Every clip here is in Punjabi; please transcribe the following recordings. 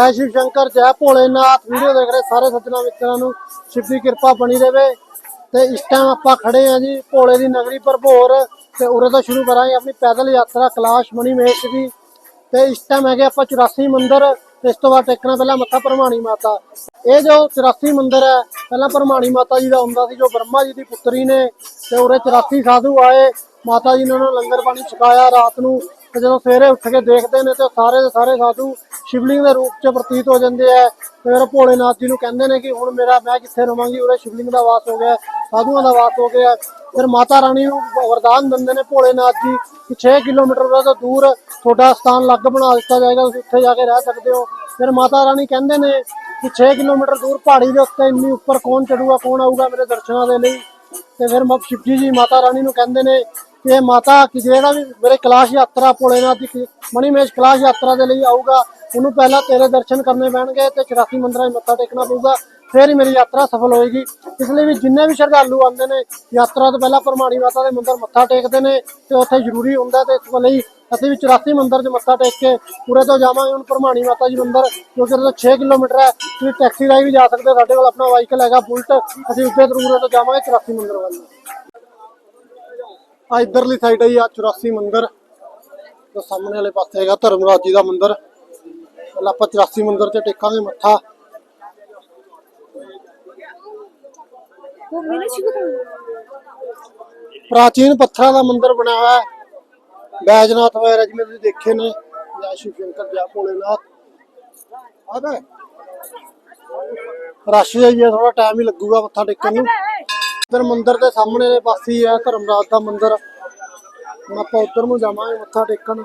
ਜੈ ਸ਼ਿਵ ਸ਼ੰਕਰ ਜੈ ਭੋਲੇਨਾਥ ਵੀਡੀਓ ਦੇਖ ਰਹੇ ਸਾਰੇ ਸੱਜਣਾ ਮਿੱਤਰਾਂ ਨੂੰ। ਸ਼ਿਵ ਦੀ ਕਿਰਪਾ ਬਣੀ ਰਹੇ ਤੇ ਇਸ ਟਾਈਮ ਆਪਾਂ ਖੜੇ ਆ ਜੀ ਭੋਲੇ ਦੀ ਨਗਰੀ ਭਰਭੋਰ ਤੇ ਉਰੇ ਤੋਂ ਸ਼ੁਰੂ ਕਰਾਂਗੇ ਆਪਣੀ ਪੈਦਲ ਯਾਤਰਾ ਕਲਾਸ਼ ਮਣੀ ਮਹੇਸ਼ ਦੀ। ਤੇ ਇਸ ਟਾਈਮ ਹੈਗੇ ਆਪਾਂ 84 ਮੰਦਿਰ। ਇਸ ਤੋਂ ਬਾਅਦ ਟੇਕਣਾ ਪਹਿਲਾਂ ਮੱਥਾ ਪਰਮਾਣੀ ਮਾਤਾ। ਇਹ ਜੋ 84 ਮੰਦਿਰ ਹੈ, ਪਹਿਲਾਂ ਪਰਮਾਣੀ ਮਾਤਾ ਜੀ ਦਾ ਹੁੰਦਾ ਸੀ, ਜੋ ਬ੍ਰਹਮਾ ਜੀ ਦੀ ਪੁੱਤਰੀ ਨੇ। ਤੇ ਉਰੇ 84 ਸਾਧੂ ਆਏ। ਮਾਤਾ ਜੀ ਨੇ ਉਹਨਾਂ ਨੂੰ ਲੰਗਰ ਪਾਣੀ ਛਕਾਇਆ ਰਾਤ ਨੂੰ। ਤੇ ਜਦੋਂ ਸਵੇਰੇ ਉੱਠ ਕੇ ਦੇਖਦੇ ਨੇ ਤੇ ਸਾਰੇ ਦੇ ਸਾਰੇ ਸਾਧੂ ਸ਼ਿਵਲਿੰਗ ਦੇ ਰੂਪ 'ਚ ਪ੍ਰਤੀਤ ਹੋ ਜਾਂਦੇ ਆ। ਫਿਰ ਭੋਲੇਨਾਥ ਜੀ ਨੂੰ ਕਹਿੰਦੇ ਨੇ ਕਿ ਹੁਣ ਮੇਰਾ ਮੈਂ ਕਿੱਥੇ ਰਵਾਂਗੀ? ਉਰੇ ਸ਼ਿਵਲਿੰਗ ਦਾ ਵਾਸ ਹੋ ਗਿਆ, ਸਾਧੂਆਂ ਦਾ ਵਾਸ ਹੋ ਗਿਆ। ਫਿਰ ਮਾਤਾ ਰਾਣੀ ਨੂੰ ਵਰਦਾਨ ਦਿੰਦੇ ਨੇ ਭੋਲੇਨਾਥ ਜੀ ਕਿ 6 ਕਿਲੋਮੀਟਰ ਉਹਦਾ ਤੋਂ ਦੂਰ ਤੁਹਾਡਾ ਸਥਾਨ ਲੱਗ ਬਣਾ ਦਿੱਤਾ ਜਾਏਗਾ, ਤੁਸੀਂ ਉੱਥੇ ਜਾ ਕੇ ਰਹਿ ਸਕਦੇ ਹੋ। ਫਿਰ ਮਾਤਾ ਰਾਣੀ ਕਹਿੰਦੇ ਨੇ ਕਿ 6 ਕਿਲੋਮੀਟਰ ਦੂਰ ਪਹਾੜੀ ਦੇ ਉੱਤੇ ਇੰਨੀ ਉੱਪਰ ਕੌਣ ਚੜੂਗਾ, ਕੌਣ ਆਊਗਾ ਮੇਰੇ ਦਰਸ਼ਨਾਂ ਦੇ ਲਈ? ਤੇ ਫਿਰ ਮ- ਸ਼ਿਵਜੀ ਜੀ ਮਾਤਾ ਰਾਣੀ ਨੂੰ ਕਹਿੰਦੇ ਨੇ ਕਿ ਮਾਤਾ ਕਿ ਜਿਹੜਾ ਵੀ ਮੇਰੇ ਕਲਾਸ਼ ਯਾਤਰਾ ਭੋਲੇਨਾਥ ਦੀ ਕਿ- ਮਣੀਮੇਸ਼ ਕਲਾਸ਼ ਯਾਤਰਾ ਦੇ ਲਈ ਆਊਗਾ, ਉਹਨੂੰ ਪਹਿਲਾਂ ਤੇਰੇ ਦਰਸ਼ਨ ਕਰਨੇ ਪੈਣਗੇ ਤੇ 84 ਮੰਦਰਾਂ 'ਚ ਮੱਥਾ ਟੇਕਣਾ ਪਊਗਾ, ਫਿਰ ਹੀ ਮੇਰੀ ਯਾਤਰਾ ਸਫਲ ਹੋਏਗੀ। ਇਸ ਲਈ ਵੀ ਜਿੰਨੇ ਵੀ ਸ਼ਰਧਾਲੂ ਆਉਂਦੇ ਨੇ, ਯਾਤਰਾ ਤੋਂ ਪਹਿਲਾਂ ਪਰਮਾਣੀ ਮਾਤਾ ਦੇ ਮੰਦਿਰ ਮੱਥਾ ਟੇਕਦੇ ਨੇ ਤੇ ਉੱਥੇ ਜ਼ਰੂਰੀ ਹੁੰਦਾ ਤੇ ਇਸ ਲਈ ਅਸੀਂ ਵੀ 84 ਮੰਦਿਰ 'ਚ ਮੱਥਾ ਟੇਕ ਕੇ ਪੂਰੇ ਤੋਂ ਜਾਵਾਂਗੇ ਹੁਣ ਪਰਮਾਣੀ ਮਾਤਾ ਜੀ ਮੰਦਿਰ ਜੋ ਕਿ ਉਹਦਾ 6 ਕਿਲੋਮੀਟਰ ਹੈ, ਤੁਸੀਂ ਟੈਕਸੀ ਰਾਹੀਂ ਵੀ ਜਾ ਸਕਦੇ ਹੋ, ਸਾਡੇ ਕੋਲ ਆਪਣਾ ਵਾਹੀਕਲ ਹੈਗਾ ਬੁਲਟ, ਅਸੀਂ ਉੱਤੇ ਜ਼ਰੂਰ ਤੋਂ ਜਾਵਾਂਗੇ 84 ਮੰਦਿਰ ਵੱਲ। ਆ ਇਧਰਲੀ ਸਾਈਡ ਹੈ ਆ 84 ਮੰਦਿਰ। ਤੇ ਸਾਹਮਣੇ ਵਾਲੇ ਪਾਸੇ ਹੈਗਾ ਧਰਮਰਾਜ ਜੀ ਦਾ ਮੰਦਿਰ। ਪਹਿਲਾਂ ਆਪਾਂ 84 ਮੰਦਿਰ ਤੇ ਟੇਕਾਂਗੇ ਮੱਥਾ। ਪ੍ਰਾਚੀਨ ਪੱਥਰਾਂ ਦਾ ਮੰਦਿਰ ਬਣਿਆ ਹੋਇਆ ਹੈ। ਬੈਜਨਾਥ ਵਗੈਰਾ ਜਿਵੇਂ ਤੁਸੀਂ ਦੇਖੇ ਨੇ ਜਾਂ ਸ਼ਿਵ ਸ਼ੰਕਰ ਜਾਂ ਭੋਲੇਨਾਥ। ਆਹ ਰਾਸ਼ੀ ਆਈ ਥੋੜਾ ਟਾਈਮ ਹੀ ਲੱਗੂਗਾ ਮੱਥਾ ਟੇਕਣ ਨੂੰ। ਇਧਰ ਮੰਦਿਰ ਦੇ ਸਾਹਮਣੇ ਦੇ ਪਾਸੇ ਹੀ ਹੈ ਧਰਮਰਾਜ ਦਾ ਮੰਦਿਰ। ਹੁਣ ਆਪਾਂ ਉੱਧਰ ਨੂੰ ਜਾਵਾਂਗੇ, ਮੱਥਾ ਟੇਕਣ।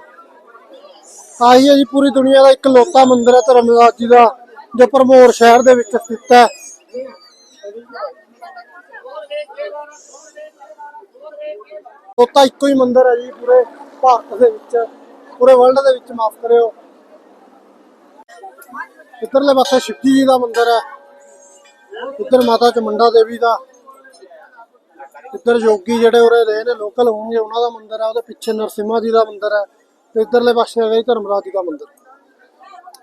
ਆਹੀ ਹੈ ਜੀ ਪੂਰੀ ਦੁਨੀਆ ਦਾ ਇੱਕ ਲੋਤਾ ਮੰਦਿਰ ਹੈ, ਧਰਮਰਾਜ ਜੀ ਦਾ, ਜੋ ਭਰਮੌਰ ਸ਼ਹਿਰ ਦੇ ਵਿੱਚ ਸਥਿਤ ਹੈ। ਉਹ ਇੱਕੋ ਹੀ ਮੰਦਿਰ ਹੈ ਜੀ ਪੂਰੇ ਭਾਰਤ ਦੇ ਵਿੱਚ, ਪੂਰੇ ਵਰਲਡ ਦੇ ਵਿੱਚ, ਮਾਫ ਕਰਿਓ। ਇਧਰਲੇ ਪਾਸੇ ਸ਼ਿਵਜੀ ਜੀ ਦਾ ਮੰਦਿਰ ਹੈ ਇੱਧਰ ਮਾਤਾ ਚਮੰਡਾ ਦੇਵੀ ਦਾ। ਇੱਧਰ ਯੋਗੀ ਜਿਹੜੇ ਉਰੇ ਰਹੇ ਨੇ ਲੋਕਲ ਹੋਣਗੇ, ਉਹਨਾਂ ਦਾ ਮੰਦਿਰ ਹੈ ਉਹਦੇ ਪਿੱਛੇ ਨਰਸਿਮਹਾ ਜੀ ਦਾ ਮੰਦਿਰ ਹੈ ਤੇ ਇੱਧਰਲੇ ਪਾਸੇ ਹੈਗਾ ਜੀ ਧਰਮਰਾਜ ਜੀ ਦਾ ਮੰਦਿਰ।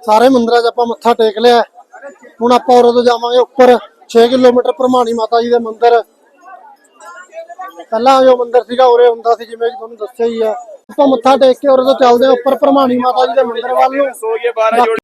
ਸਾਰੇ ਮੰਦਿਰਾਂ 'ਚ ਆਪਾਂ ਮੱਥਾ ਟੇਕ ਲਿਆ। ਹੁਣ ਆਪਾਂ ਉਰੇ ਤੋਂ ਜਾਵਾਂਗੇ ਉੱਪਰ 6 ਕਿਲੋਮੀਟਰ ਪ੍ਰਮਾਣੀ ਮਾਤਾ ਜੀ ਦੇ ਮੰਦਿਰ। ਪਹਿਲਾਂ ਜੋ ਮੰਦਿਰ ਸੀਗਾ, ਉਰੇ ਹੁੰਦਾ ਸੀ, ਜਿਵੇਂ ਕਿ ਤੁਹਾਨੂੰ ਦੱਸਿਆ ਹੀ ਆ। ਆਪਾਂ ਮੱਥਾ ਟੇਕ ਕੇ ਉਰੇ ਤੋਂ ਚੱਲਦੇ ਆ, ਉੱਪਰ ਪ੍ਰਮਾਣੀ ਮਾਤਾ ਜੀ ਦੇ ਮੰਦਿਰ ਵੱਲ ਨੂੰ। ਸੋਈਏ 12 ਜੋੜ।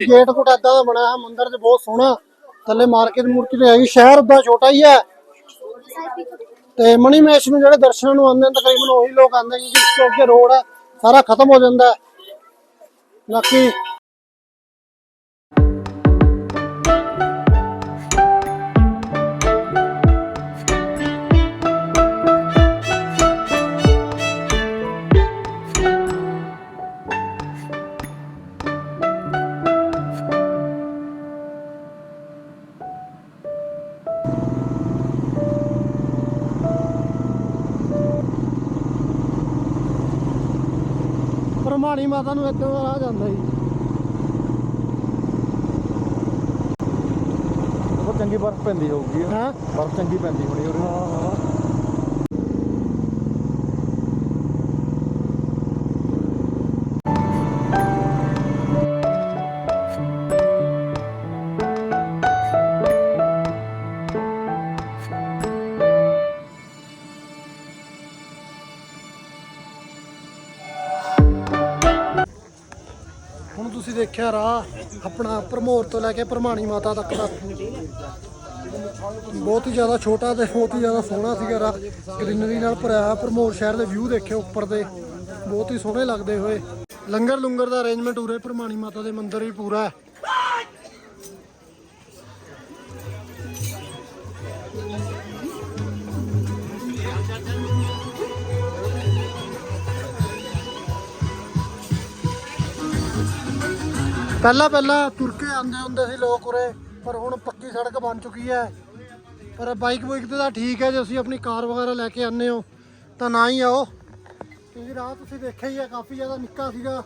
ਗੇਟ ਕੋਟ ਏਦਾਂ ਦਾ ਬਣਿਆ ਹੈ ਮੰਦਿਰ 'ਚ ਬਹੁਤ ਸੋਹਣਾ। ਥੱਲੇ ਮਾਰਕੀਟ ਮੂਰਕੀਟ ਹੈਗੀ, ਸ਼ਹਿਰ ਉਦਾਂ ਛੋਟਾ ਹੀ ਹੈ। ਤੇ ਮਣੀਮੇਸ਼ ਨੂੰ ਜਿਹੜੇ ਦਰਸ਼ਨਾਂ ਨੂੰ ਆਉਂਦੇ ਨੇ, ਤਕਰੀਬਨ ਉਹੀ ਲੋਕ ਆਉਂਦੇ ਨੇ, ਜਿਸ ਤੋਂ ਅੱਗੇ ਰੋਡ ਹੈ, ਸਾਰਾ ਖਤਮ ਹੋ ਜਾਂਦਾ ਹੈ। ਬਾਕੀ ਪ੍ਰਮਾਣੀ ਮਾਤਾ ਨੂੰ ਇੱਥੇ ਰਾਹ ਜਾਂਦਾ ਜੀ। ਬਹੁਤ ਚੰਗੀ ਬਰਫ਼ ਪੈਂਦੀ ਹੋਊਗੀ। ਹਾਂ? ਬਰਫ਼ ਚੰਗੀ ਪੈਂਦੀ ਹੋਣੀ ਉਰੇ ਤੁਸੀਂ ਦੇਖਿਆ ਰਾਹ ਆਪਣਾ ਭਰਮੌਰ ਤੋਂ ਲੈ ਕੇ ਭਰਮਾਣੀ ਮਾਤਾ ਤੱਕ ਦਾ। ਬਹੁਤ ਹੀ ਜ਼ਿਆਦਾ ਛੋਟਾ ਤੇ ਬਹੁਤ ਹੀ ਜ਼ਿਆਦਾ ਸੋਹਣਾ ਸੀਗਾ ਰਾਹ। ਗ੍ਰੀਨਰੀ ਨਾਲ ਭਰਿਆ ਹੋਇਆ ਭਰਮੌਰ ਸ਼ਹਿਰ ਦੇ ਵਿਊ ਦੇਖਿਓ ਉੱਪਰ ਦੇ। ਬਹੁਤ ਹੀ ਸੋਹਣੇ ਲੱਗਦੇ ਹੋਏ। ਲੰਗਰ ਲੁੰਗਰ ਦਾ ਅਰੇਂਜਮੈਂਟ ਉਰੇ ਭਰਮਾਣੀ ਮਾਤਾ ਦੇ ਮੰਦਿਰ ਵੀ ਪੂਰਾ ਹੈ। ਪਹਿਲਾਂ ਪਹਿਲਾਂ ਤੁਰ ਕੇ ਆਉਂਦੇ ਹੁੰਦੇ ਸੀ ਲੋਕ ਉਰੇ, ਪਰ ਹੁਣ ਪੱਕੀ ਸੜਕ ਬਣ ਚੁੱਕੀ ਹੈ। ਪਰ ਬਾਈਕ ਬੁਈਕ ਤੇ ਤਾਂ ਠੀਕ ਹੈ, ਜੇ ਤੁਸੀਂ ਆਪਣੀ ਕਾਰ ਵਗੈਰਾ ਲੈ ਕੇ ਆਉਂਦੇ ਹੋ, ਤਾਂ ਨਾ ਹੀ ਆਓ। ਕਿਉਂਕਿ ਰਾਹ ਤੁਸੀਂ ਦੇਖਿਆ ਹੀ ਹੈ, ਕਾਫੀ ਜ਼ਿਆਦਾ ਨਿੱਕਾ ਸੀਗਾ।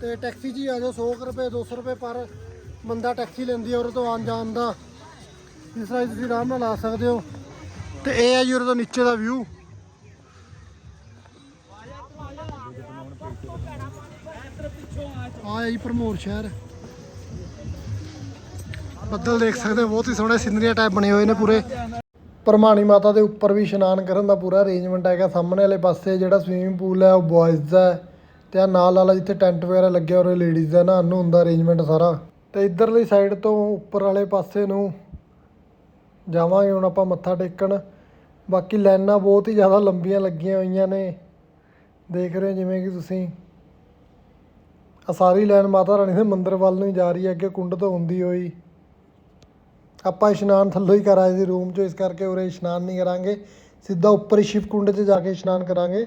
ਤੇ ਟੈਕਸੀ 'ਚ ਹੀ ਆ ਜਾਓ 100 ਕੁ ਰੁਪਏ 200 ਰੁਪਏ ਪਰ ਬੰਦਾ ਟੈਕਸੀ ਲੈਂਦੀ ਹੈ ਉਰੇ ਤੋਂ ਆਉਣ ਜਾਣ ਦਾ। ਜਿਸ ਤਰ੍ਹਾਂ ਹੀ ਤੁਸੀਂ ਆਰਾਮ ਨਾਲ ਆ ਸਕਦੇ ਹੋ। ਤੇ ਇਹ ਹੈ ਜੀ ਉਰੇ ਤੋਂ ਨੀਚੇ ਦਾ ਵਿਊ ਆ ਜੀ ਭਰਮੌਰ ਸ਼ਹਿਰ। ਬੱਦਲ ਦੇਖ ਸਕਦੇ ਹੋ, ਬਹੁਤ ਹੀ ਸੋਹਣੇ ਸਿੰਦਰੀਆਂ ਟਾਈਪ ਬਣੇ ਹੋਏ ਨੇ ਪੂਰੇ। ਪਰਮਾਣੀ ਮਾਤਾ ਦੇ ਉੱਪਰ ਵੀ ਇਸ਼ਨਾਨ ਕਰਨ ਦਾ ਪੂਰਾ ਅਰੇਂਜਮੈਂਟ ਹੈਗਾ। ਸਾਹਮਣੇ ਵਾਲੇ ਪਾਸੇ ਜਿਹੜਾ ਸਵੀਮਿੰਗ ਪੂਲ ਹੈ, ਉਹ ਬॉयਜ਼ ਦਾ ਹੈ। ਤੇ ਆ ਨਾਲ ਵਾਲਾ ਜਿੱਥੇ ਟੈਂਟ ਵਗੈਰਾ ਲੱਗਿਆ ਔਰ ਲੇਡੀਜ਼ ਦਾ ਨਹਾਉਣ ਨੂੰ ਹੁੰਦਾ ਅਰੇਂਜਮੈਂਟ ਸਾਰਾ। ਤੇ ਇਧਰਲੀ ਸਾਈਡ ਤੋਂ ਉੱਪਰ ਵਾਲੇ ਪਾਸੇ ਨੂੰ ਜਾਵਾਂਗੇ, ਹੁਣ ਆਪਾਂ ਮੱਥਾ ਟੇਕਣ। ਬਾਕੀ ਲਾਈਨਾਂ ਬਹੁਤ ਹੀ ਜ਼ਿਆਦਾ ਲੰਬੀਆਂ ਲੱਗੀਆਂ ਹੋਈਆਂ ਨੇ। ਦੇਖ ਰਹੇ ਜਿਵੇਂ ਕਿ ਤੁਸੀਂ ਆ ਸਾਰੀ ਲਾਈਨ ਮਾਤਾ ਰਾਣੀ ਦੇ ਮੰਦਿਰ ਵੱਲ ਨੂੰ ਹੀ ਜਾ ਰਹੀ ਹੈ, ਅੱਗੇ ਕੁੰਡ ਤੋਂ ਹੁੰਦੀ ਹੋਈ। ਆਪਾਂ ਇਸ਼ਨਾਨ ਥੱਲੋਂ ਹੀ ਕਰਾਏ ਸੀ ਰੂਮ 'ਚੋਂ, ਇਸ ਕਰਕੇ ਉਰੇ ਇਸ਼ਨਾਨ ਨਹੀਂ ਕਰਾਂਗੇ। ਸਿੱਧਾ ਉੱਪਰ ਹੀ ਸ਼ਿਵ ਕੁੰਡ 'ਚ ਜਾ ਕੇ ਇਸ਼ਨਾਨ ਕਰਾਂਗੇ।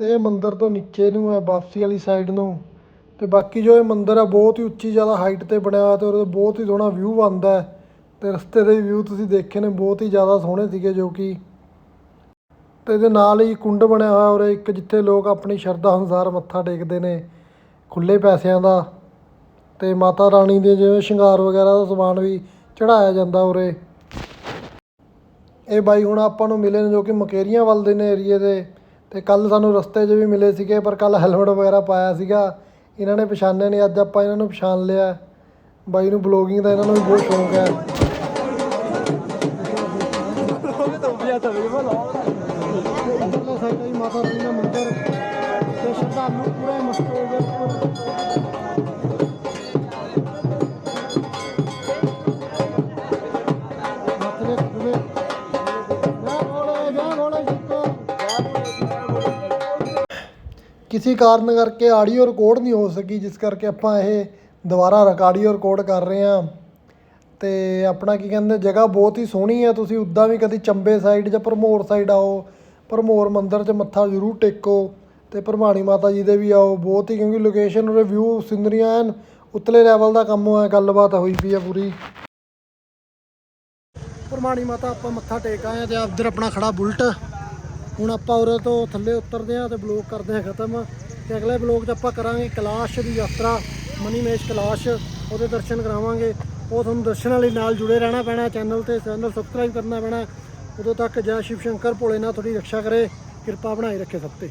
ਅਤੇ ਇਹ ਮੰਦਰ ਤੋਂ ਨੀਚੇ ਨੂੰ ਹੈ ਵਾਪਸੀ ਵਾਲੀ ਸਾਈਡ ਨੂੰ। ਅਤੇ ਬਾਕੀ ਜੋ ਇਹ ਮੰਦਰ ਹੈ, ਬਹੁਤ ਹੀ ਉੱਚੀ ਜ਼ਿਆਦਾ ਹਾਈਟ ਤੇ ਬਣਿਆ ਹੋਇਆ ਅਤੇ ਉਹਦੇ ਬਹੁਤ ਹੀ ਸੋਹਣਾ ਵਿਊ ਆਉਂਦਾ ਹੈ। ਤੇ ਰਸਤੇ ਦੇ ਵਿਊ ਤੁਸੀਂ ਦੇਖੇ ਨੇ, ਬਹੁਤ ਹੀ ਜ਼ਿਆਦਾ ਸੋਹਣੇ ਸੀਗੇ ਜੋ ਕਿ। ਤੇ ਇਹਦੇ ਨਾਲ ਹੀ ਕੁੰਡ ਬਣਿਆ ਹੋਇਆ ਔਰ ਇੱਕ, ਜਿੱਥੇ ਲੋਕ ਆਪਣੀ ਸ਼ਰਧਾ ਅਨੁਸਾਰ ਮੱਥਾ ਟੇਕਦੇ ਨੇ ਖੁੱਲੇ ਪੈਸਿਆਂ ਦਾ। ਤੇ ਮਾਤਾ ਰਾਣੀ ਦੇ ਜਿਵੇਂ ਸ਼ਿੰਗਾਰ ਵਗੈਰਾ ਦਾ ਸਮਾਨ ਵੀ ਚੜਾਇਆ ਜਾਂਦਾ ਉਰੇ। ਇਹ ਬਾਈ ਹੁਣ ਆਪਾਂ ਨੂੰ ਮਿਲੇ ਨੇ ਜੋ ਕਿ ਮਕੇਰੀਆਂ ਵੱਲ ਦੇ ਨੇ ਏਰੀਏ ਦੇ। ਤੇ ਕੱਲ ਸਾਨੂੰ ਰਸਤੇ 'ਚ ਵੀ ਮਿਲੇ ਸੀਗੇ, ਪਰ ਕੱਲ ਹੈਲਮਟ ਵਗੈਰਾ ਪਾਇਆ ਸੀਗਾ। ਇਹਨਾਂ ਨੇ ਪਛਾਣਿਆ ਨਹੀਂ, ਅੱਜ ਆਪਾਂ ਇਹਨਾਂ ਨੂੰ ਪਛਾਣ ਲਿਆ। ਬਾਈ ਨੂੰ ਬਲੌਗਿੰਗ ਦਾ ਇਹਨਾਂ ਨੂੰ ਵੀ ਬਹੁਤ ਸ਼ੌਂਕ ਹੈ। ਮਾਤਾ ਰਾਣੀ ਦਾ ਮੰਦਿਰ। ਤੇ ਸ਼ਰਧਾਲੂ ਪੂਰੇ ਮਸਤ ਹੋ ਗਏ ਉੱਪਰ ਹੱਥ ਦੇ ਕਿਸੇ ਕਾਰਨ ਕਰਕੇ ਆਡੀਓ ਰਿਕਾਰਡ ਨਹੀਂ ਹੋ ਸਕੀ, ਜਿਸ ਕਰਕੇ ਆਪਾਂ ਇਹ ਦੁਬਾਰਾ ਰਿਕਾਰਡੀਓ ਰਿਕਾਰਡ ਕਰ ਰਹੇ ਹਾਂ। ਤੇ ਆਪਣਾ ਕੀ ਕਹਿੰਦੇ, ਜਗ੍ਹਾ ਬਹੁਤ ਹੀ ਸੋਹਣੀ ਹੈ ਤੁਸੀਂ ਉੱਦਾਂ ਵੀ ਕਦੀ ਚੰਬੇ ਸਾਈਡ ਜਾਂ ਭਰਮੌਰ ਸਾਈਡ ਆਓ, ਭਰਮੌਰ ਮੰਦਿਰ 'ਚ ਮੱਥਾ ਜ਼ਰੂਰ ਟੇਕੋ ਤੇ ਭਰਮਾਣੀ ਮਾਤਾ ਜੀ ਦੇ ਵੀ ਆਓ ਬਹੁਤ ਹੀ, ਕਿਉਂਕਿ ਲੋਕੇਸ਼ਨ ਉਰੇ ਵਿਊ ਸਿੰਦਰੀਆਂ ਐਨ, ਉਤਲੇ ਲੈਵਲ ਦਾ ਕੰਮ ਹੋਇਆ, ਗੱਲਬਾਤ ਹੋਈ ਪਈ ਆ ਪੂਰੀ। ਭਰਮਾਣੀ ਮਾਤਾ, ਆਪਾਂ ਮੱਥਾ ਟੇਕ ਆਏ ਆ ਤੇ ਆਪਦਰ ਆਪਣਾ ਖੜਾ ਬੁਲਟ। ਹੁਣ ਆਪਾਂ ਉਰੇ ਤੋਂ ਥੱਲੇ ਉਤਰਦੇ ਆ ਤੇ ਬਲੌਗ ਕਰਦੇ ਆ ਖਤਮ। ਤੇ ਅਗਲੇ ਬਲੌਗ 'ਚ ਆਪਾਂ ਕਰਾਂਗੇ ਕੈਲਾਸ਼ ਦੀ ਯਾਤਰਾ ਮਨੀਮੇਸ਼ ਕੈਲਾਸ਼। ਉਹਦੇ ਦਰਸ਼ਨ ਕਰਾਵਾਂਗੇ। ਉਹ ਤੁਹਾਨੂੰ ਦਰਸ਼ਨਾਂ ਲਈ ਨਾਲ ਜੁੜੇ ਰਹਿਣਾ ਪੈਣਾ, ਚੈਨਲ ਤੇ ਚੈਨਲ ਸਬਸਕ੍ਰਾਈਬ ਕਰਨਾ ਪੈਣਾ। ਉਦੋਂ ਤੱਕ ਜੈ ਸ਼ਿਵ ਸ਼ੰਕਰ ਭੋਲੇਨਾਥ ਤੁਹਾਡੀ ਰੱਖਿਆ ਕਰੇ। ਕਿਰਪਾ ਬਣਾਈ ਰੱਖੇ ਸਭ ਤੇ।